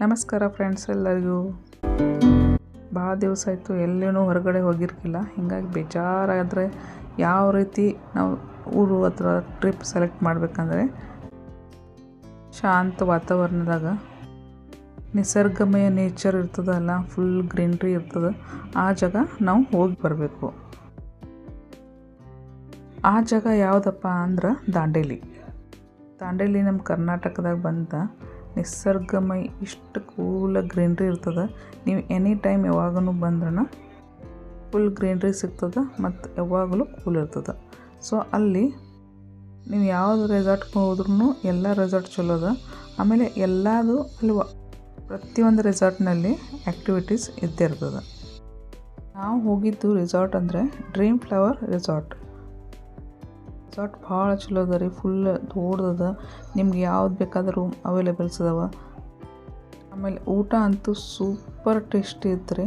ನಮಸ್ಕಾರ ಫ್ರೆಂಡ್ಸ್ ಎಲ್ಲರಿಗೂ. ಭಾಳ ದಿವಸ ಆಯಿತು, ಎಲ್ಲೇನೂ ಹೊರಗಡೆ ಹೋಗಿರ್ಕಿಲ್ಲ ಹೀಗಾಗಿ ಬೇಜಾರಾದರೆ ಯಾವ ರೀತಿ ನಾವು ಊರು ಅಥವಾ ಟ್ರಿಪ್ ಸೆಲೆಕ್ಟ್ ಮಾಡಬೇಕಂದ್ರೆ ಶಾಂತ ವಾತಾವರಣದಾಗ. ನಿಸರ್ಗಮಯ ನೇಚರ್ ಇರ್ತದಲ್ಲ ಫುಲ್ ಗ್ರೀನ್ರಿ ಇರ್ತದೆ, ಆ ಜಾಗ ನಾವು ಹೋಗಿ ಬರಬೇಕು. ಆ ಜಾಗ ಯಾವುದಪ್ಪ ಅಂದ್ರೆ ದಾಂಡೇಲಿ. ದಾಂಡೇಲಿ ನಮ್ಮ ಕರ್ನಾಟಕದಾಗ ಬಂದ ನಿಸರ್ಗಮಯ, ಇಷ್ಟು ಕೂಲ ಗ್ರೀನ್ರಿ ಇರ್ತದೆ. ನೀವು ಎನಿ ಟೈಮ್ ಯಾವಾಗೂ ಬಂದ್ರೂ ಫುಲ್ ಗ್ರೀನ್ರಿ ಸಿಗ್ತದೆ ಮತ್ತು ಯಾವಾಗಲೂ ಕೂಲ್ ಇರ್ತದೆ. ಸೊ ಅಲ್ಲಿ ನೀವು ಯಾವುದು ರೆಸಾರ್ಟ್ಗೆ ಹೋದ್ರೂ ಎಲ್ಲ ರೆಸಾರ್ಟ್ ಚಲೋ ಅದ. ಆಮೇಲೆ ಎಲ್ಲದು ಅಲ್ಲಿ ಪ್ರತಿಯೊಂದು ರೆಸಾರ್ಟ್ನಲ್ಲಿ ಆ್ಯಕ್ಟಿವಿಟೀಸ್ ಇದ್ದೇ ಇರ್ತದೆ. ನಾವು ಹೋಗಿದ್ದು ರೆಸಾರ್ಟ್ ಅಂದರೆ ಡ್ರೀಮ್ ಫ್ಲವರ್ ರೆಸಾರ್ಟ್ ರೆಸಾರ್ಟ್ ಭಾಳ ಚಲೋ ಅದ ರೀ ಫುಲ್ ದೊಡ್ಡದ ನಿಮ್ಗೆ ಯಾವ್ದು ಬೇಕಾದ ರೂಮ್ ಅವೈಲೇಬಲ್ಸ್ ಅದಾವ ಆಮೇಲೆ ಊಟ ಅಂತೂ ಸೂಪರ್ ಟೇಸ್ಟಿ ಇತ್ತು ರೀ.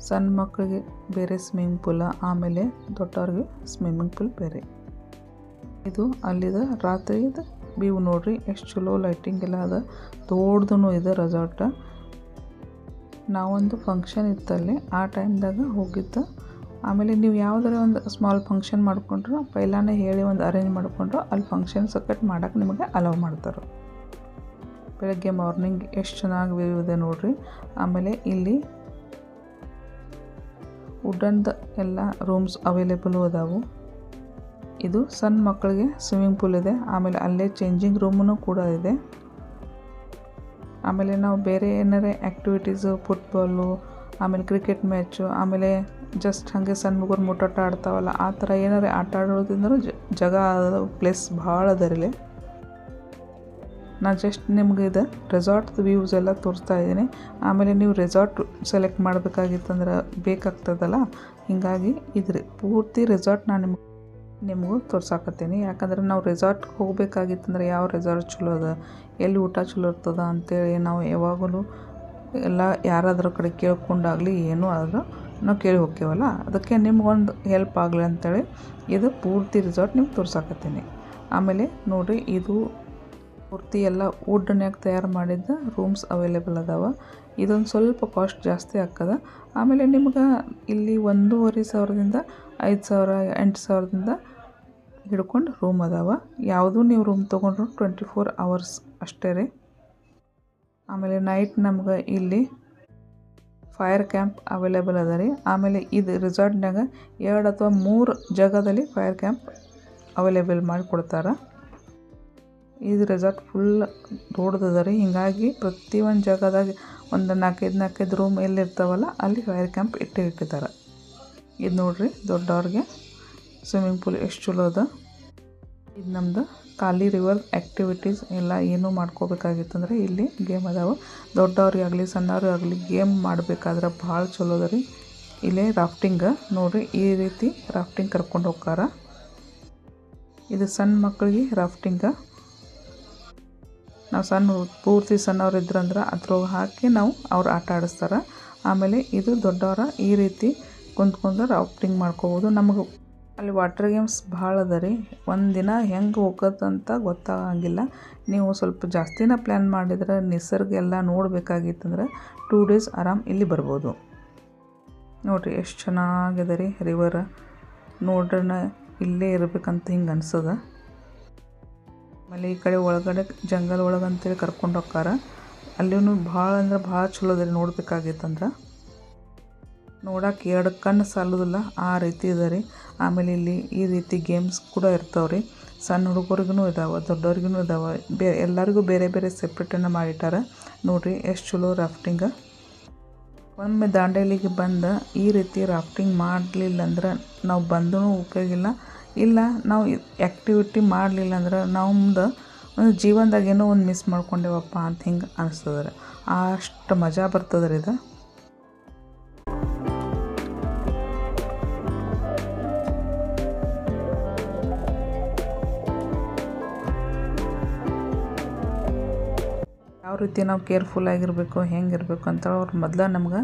ಸಣ್ಣ ಮಕ್ಕಳಿಗೆ ಬೇರೆ ಸ್ವಿಮ್ಮಿಂಗ್ ಪೂಲ ಆಮೇಲೆ ದೊಡ್ಡವ್ರಿಗೆ ಸ್ವಿಮ್ಮಿಂಗ್ ಪೂಲ್ ಬೇರೆ. ಇದು ಅಲ್ಲಿದ ರಾತ್ರಿದ ವ್ಯೂ ನೋಡ್ರಿ ಎಷ್ಟು ಚಲೋ ಲೈಟಿಂಗ್ ಎಲ್ಲ ಅದ. ದೊಡ್ಡದೂ ಇದೆ ರೆಸಾರ್ಟ ನಾವೊಂದು ಫಂಕ್ಷನ್ ಇತ್ತಲ್ಲಿ, ಆ ಟೈಮ್ದಾಗ ಹೋಗಿದ್ದು ಆಮೇಲೆ ನೀವು ಯಾವುದಾರ ಒಂದು ಸ್ಮಾಲ್ ಫಂಕ್ಷನ್ ಮಾಡಿಕೊಂಡ್ರು ಪೈಲಾನೇ ಹೇಳಿ ಒಂದು ಅರೇಂಜ್ ಮಾಡಿಕೊಂಡ್ರು ಅಲ್ಲಿ ಫಂಕ್ಷನ್ ಸಕಟ್ ಮಾಡೋಕೆ ನಿಮಗೆ ಅಲೌ ಮಾಡ್ತಾರೆ. ಬೆಳಗ್ಗೆ ಮಾರ್ನಿಂಗ್ ಎಷ್ಟು ಚೆನ್ನಾಗಿ ವ್ಯೂ ಇದೆ ನೋಡಿರಿ. ಆಮೇಲೆ ಇಲ್ಲಿ ವುಡನ್ದು ಎಲ್ಲ ರೂಮ್ಸ್ ಅವೈಲೇಬಲು ಅದಾವು. ಇದು ಸಣ್ಣ ಮಕ್ಕಳಿಗೆ ಸ್ವಿಮ್ಮಿಂಗ್ ಪೂಲ್ ಇದೆ. ಆಮೇಲೆ ಅಲ್ಲೇ ಚೇಂಜಿಂಗ್ ರೂಮೂ ಕೂಡ ಇದೆ. ಆಮೇಲೆ ನಾವು ಬೇರೆ ಏನಾರೇ ಆ್ಯಕ್ಟಿವಿಟೀಸು ಫುಟ್ಬಾಲು ಆಮೇಲೆ ಕ್ರಿಕೆಟ್ ಮ್ಯಾಚು, ಆಮೇಲೆ ಜಸ್ಟ್ ಹಾಗೆ ಸಣ್ಣ ಹುಡುಗರು ಮುಟ್ಟಾಟ ಆಡ್ತಾವಲ್ಲ, ಆ ಥರ ಏನಾರೇ ಆಟ ಆಡೋದ್ರಿಂದನೂ ಜಾಗ ಪ್ಲೇಸ್ ಭಾಳ ಅದ ರೀ ನಾ ಜಸ್ಟ್ ನಿಮ್ಗೆ ಇದು ರೆಸಾರ್ಟ್ದು ವ್ಯೂಸ್ ಎಲ್ಲ ತೋರಿಸ್ತಾ ಇದ್ದೀನಿ. ಆಮೇಲೆ ನೀವು ರೆಸಾರ್ಟ್ ಸೆಲೆಕ್ಟ್ ಮಾಡಬೇಕಾಗಿತ್ತಂದ್ರೆ ಬೇಕಾಗ್ತದಲ್ಲ, ಹೀಗಾಗಿ ಇದ್ರಿ. ಪೂರ್ತಿ ರೆಸಾರ್ಟ್ ನಾನು ನಿಮ್ಗೆ, ನಿಮಗೂ ತೋರ್ಸಾಕತ್ತೀನಿ. ಯಾಕಂದ್ರೆ ನಾವು ರೆಸಾರ್ಟ್ಗೆ ಹೋಗಬೇಕಾಗಿತ್ತಂದ್ರೆ ಯಾವ ರೆಸಾರ್ಟ್ ಚಲೋ ಅದ, ಎಲ್ಲಿ ಊಟ ಚಲೋ ಇರ್ತದ ಅಂತೇಳಿ ನಾವು ಯಾವಾಗಲೂ ಎಲ್ಲ ಯಾರಾದರೂ ಕಡೆ ಕೇಳ್ಕೊಂಡಾಗಲಿ ಏನೂ ಆದರೂ ನಾವು ಕೇಳಿ ಹೋಗ್ತೇವಲ್ಲ? ಅದಕ್ಕೆ ನಿಮ್ಗೊಂದು ಹೆಲ್ಪ್ ಆಗಲಿ ಅಂತೇಳಿ ಇದು ಪೂರ್ತಿ ರಿಸಾರ್ಟ್ ನಿಮ್ಗೆ ತೋರ್ಸಾಕತ್ತೀನಿ. ಆಮೇಲೆ ನೋಡಿರಿ, ಇದು ಪೂರ್ತಿ ಎಲ್ಲ ವುಡ್ನ್ಯಾಗ ತಯಾರು ಮಾಡಿದ್ದ ರೂಮ್ಸ್ ಅವೈಲೇಬಲ್ ಅದಾವ. ಇದೊಂದು ಸ್ವಲ್ಪ ಕಾಸ್ಟ್ ಜಾಸ್ತಿ ಆಗ್ತದೆ. ಆಮೇಲೆ ನಿಮ್ಗೆ ಇಲ್ಲಿ ಒಂದೂವರೆ ಸಾವಿರದಿಂದ ಐದು ಸಾವಿರ, ಎಂಟು ಸಾವಿರದಿಂದ ಹಿಡ್ಕೊಂಡು ರೂಮ್ ಅದಾವ. ಯಾವುದೂ ನೀವು ರೂಮ್ ತೊಗೊಂಡ್ರು ಟ್ವೆಂಟಿ ಫೋರ್ ಅವರ್ಸ್ ಅಷ್ಟೇ ರೀ. ಆಮೇಲೆ ನೈಟ್ ನಮ್ಗೆ ಇಲ್ಲಿ ಫೈರ್ ಕ್ಯಾಂಪ್ ಅವೈಲೇಬಲ್ ಅದ ರೀ. ಆಮೇಲೆ ಇದು ರೆಸಾರ್ಟ್ನಾಗ ಎರಡು ಅಥವಾ ಮೂರು ಜಾಗದಲ್ಲಿ ಫೈರ್ ಕ್ಯಾಂಪ್ ಅವೈಲೇಬಲ್ ಮಾಡಿಕೊಡ್ತಾರೆ ಇದು ರೆಸಾರ್ಟ್ ಫುಲ್ ದೊಡ್ಡದದ ರೀ. ಹೀಗಾಗಿ ಪ್ರತಿಯೊಂದು ಜಾಗದಾಗ ಒಂದು ನಾಲ್ಕೈದು ನಾಲ್ಕೈದು ರೂಮ್ ಎಲ್ಲಿರ್ತಾವಲ್ಲ ಅಲ್ಲಿ ಫೈರ್ ಕ್ಯಾಂಪ್ ಇಟ್ಟೇ ಇಟ್ಟಿದ್ದಾರೆ ಇದು ನೋಡಿರಿ ದೊಡ್ಡವ್ರಿಗೆ ಸ್ವಿಮ್ಮಿಂಗ್ ಪೂಲ್ ಎಷ್ಟು ಚಲೋ ಅದ. ಇದು ನಮ್ದು ಖಾಲಿ ರಿವರ್ ಆ್ಯಕ್ಟಿವಿಟೀಸ್ ಎಲ್ಲ ಏನೂ ಮಾಡ್ಕೋಬೇಕಾಗಿತ್ತಂದ್ರೆ ಇಲ್ಲಿ ಗೇಮ್ ಅದಾವೆ. ದೊಡ್ಡವ್ರಿಗೆ ಆಗಲಿ, ಸಣ್ಣವ್ರಿಗೆ ಆಗಲಿ ಗೇಮ್ ಮಾಡಬೇಕಾದ್ರೆ ಭಾಳ ಚಲೋ ಅದ ರೀ. ಇಲ್ಲೇ ರಾಫ್ಟಿಂಗ್ ನೋಡಿರಿ, ಈ ರೀತಿ ರಾಫ್ಟಿಂಗ್ ಕರ್ಕೊಂಡು ಹೋಗ್ತಾರ. ಇದು ಸಣ್ಣ ಮಕ್ಕಳಿಗೆ ರಾಫ್ಟಿಂಗ. ನಾವು ಸಣ್ಣ, ಪೂರ್ತಿ ಸಣ್ಣವ್ರು ಇದ್ರಂದ್ರೆ ಅದ್ರೊಳಗೆ ಹಾಕಿ ನಾವು ಅವ್ರು ಆಟ ಆಡಿಸ್ತಾರೆ. ಆಮೇಲೆ ಇದು ದೊಡ್ಡವರ ಈ ರೀತಿ ಕುಂತ್ಕೊಂಡು ರಾಫ್ಟಿಂಗ್ ಮಾಡ್ಕೋಬೋದು ನಮಗೆ. ಅಲ್ಲಿ ವಾಟರ್ ಗೇಮ್ಸ್ ಭಾಳ ಅದ ರೀ. ಒಂದು ದಿನ ಹೆಂಗೆ ಹೋಗತ್ತಂತ ಗೊತ್ತಾಗಂಗಿಲ್ಲ. ನೀವು ಸ್ವಲ್ಪ ಜಾಸ್ತಿನ ಪ್ಲ್ಯಾನ್ ಮಾಡಿದ್ರೆ ನಿಸರ್ಗ ಎಲ್ಲ ನೋಡಬೇಕಾಗಿತ್ತಂದ್ರೆ ಟೂ ಡೇಸ್ ಆರಾಮ್ ಇಲ್ಲಿ ಬರ್ಬೋದು. ನೋಡಿರಿ ಎಷ್ಟು ಚೆನ್ನಾಗಿದೆ ರೀ ರಿವರ್ ನೋಡ್ರಣ ಇಲ್ಲೇ ಇರಬೇಕಂತ ಹಿಂಗೆ ಅನ್ಸದ. ಆಮೇಲೆ ಈ ಕಡೆ ಒಳಗಡೆ ಜಂಗಲ್ ಒಳಗೆ ಅಂತೇಳಿ ಕರ್ಕೊಂಡು ಹೋಗ್ತಾರ ಅಲ್ಲಿನೂ ಭಾಳ ಅಂದ್ರೆ ಭಾಳ ಚಲೋ ಅದ ರೀ ನೋಡ್ಬೇಕಾಗಿತ್ತಂದ್ರೆ. ನೋಡಕ್ಕೆ ಎರಡು ಕಣ್ಣು ಸಾಲೋದಿಲ್ಲ, ಆ ರೀತಿ ಇದೆ ರೀ. ಆಮೇಲೆ ಇಲ್ಲಿ ಈ ರೀತಿ ಗೇಮ್ಸ್ ಕೂಡ ಇರ್ತಾವೆ ರೀ ಸಣ್ಣ ಹುಡುಗರಿಗೂ ಇದಾವೆ ದೊಡ್ಡವ್ರಿಗೂ ಇದಾವೆ. ಬೇ, ಎಲ್ಲರಿಗೂ ಬೇರೆ ಬೇರೆ ಸೆಪ್ರೇಟನ್ನು ಮಾಡಿಟ್ಟಾರ. ನೋಡಿರಿ ಎಷ್ಟು ಚಲೋ ರಾಫ್ಟಿಂಗ ಒಮ್ಮೆ ದಾಂಡೇಲಿಗೆ ಬಂದು ಈ ರೀತಿ ರಾಫ್ಟಿಂಗ್ ಮಾಡಲಿಲ್ಲ ಅಂದ್ರೆ ನಾವು ಬಂದೂ ಉಪಯೋಗಿಲ್ಲ. ಇಲ್ಲ, ನಾವು ಆ್ಯಕ್ಟಿವಿಟಿ ಮಾಡಲಿಲ್ಲ ಅಂದ್ರೆ ನಾವು ಮುಂದೆ ಒಂದು ಜೀವನದಾಗ ಏನೋ ಒಂದು ಮಿಸ್ ಮಾಡ್ಕೊಂಡೇವಪ್ಪ ಅಂತ ಹಿಂಗೆ ಅನಿಸ್ತದೆ ಅಷ್ಟು ಮಜಾ ಬರ್ತದೆ ಇದು. ರೀತಿ ನಾವು ಕೇರ್ಫುಲ್ ಆಗಿರಬೇಕು, ಹೆಂಗೆ ಇರಬೇಕು ಅಂತ ಅವ್ರು ಮೊದ್ಲು ನಮ್ಗೆ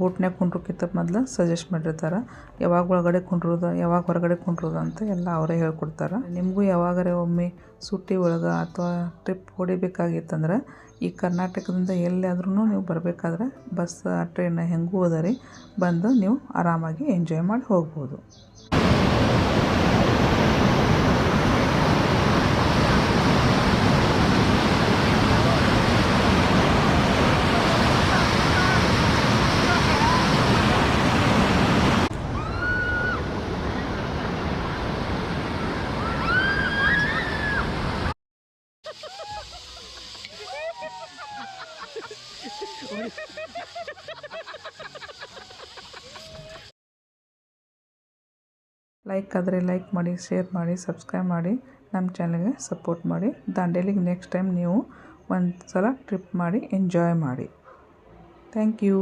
ಬೋಟ್ನ್ಯಾಗ ಕುಂಡ್ರಕ್ಕಿಂತ ಮೊದ್ಲು ಸಜೆಸ್ಟ್ ಮಾಡಿರ್ತಾರೆ. ಯಾವಾಗ ಒಳಗಡೆ ಕುಂಡ್ರೋದು, ಯಾವಾಗ ಹೊರಗಡೆ ಕುಂಡ್ರೋದು ಅಂತ ಎಲ್ಲ ಅವರೇ ಹೇಳ್ಕೊಡ್ತಾರೆ. ನಿಮಗೂ ಯಾವಾಗಾರ ಒಮ್ಮೆ ಸುಟ್ಟಿ ಒಳಗೆ ಅಥವಾ ಟ್ರಿಪ್ ಹೊಡಿಬೇಕಾಗಿತ್ತಂದ್ರೆ ಈ ಕರ್ನಾಟಕದಿಂದ ಎಲ್ಲಾದ್ರೂ ನೀವು ಬರಬೇಕಾದ್ರೆ ಬಸ್ ಟ್ರೈನ್ ಹೆಂಗೂ ಅದ ರೀ ಬಂದು ನೀವು ಆರಾಮಾಗಿ ಎಂಜಾಯ್ ಮಾಡಿ ಹೋಗ್ಬೋದು. ಲೈಕ್ ಆದರೆ ಲೈಕ್ ಮಾಡಿ ಶೇರ್ ಮಾಡಿ ಸಬ್ಸ್ಕ್ರೈಬ್ ಮಾಡಿ ನಮ್ಮ ಚಾನಲ್ಗೆ ಸಪೋರ್ಟ್ ಮಾಡಿ. ದಾಂಡೇಲಿಗೆ ನೆಕ್ಸ್ಟ್ ಟೈಮ್ ನೀವು ಒಂದು ಸಲ ಟ್ರಿಪ್ ಮಾಡಿ ಎಂಜಾಯ್ ಮಾಡಿ. Thank you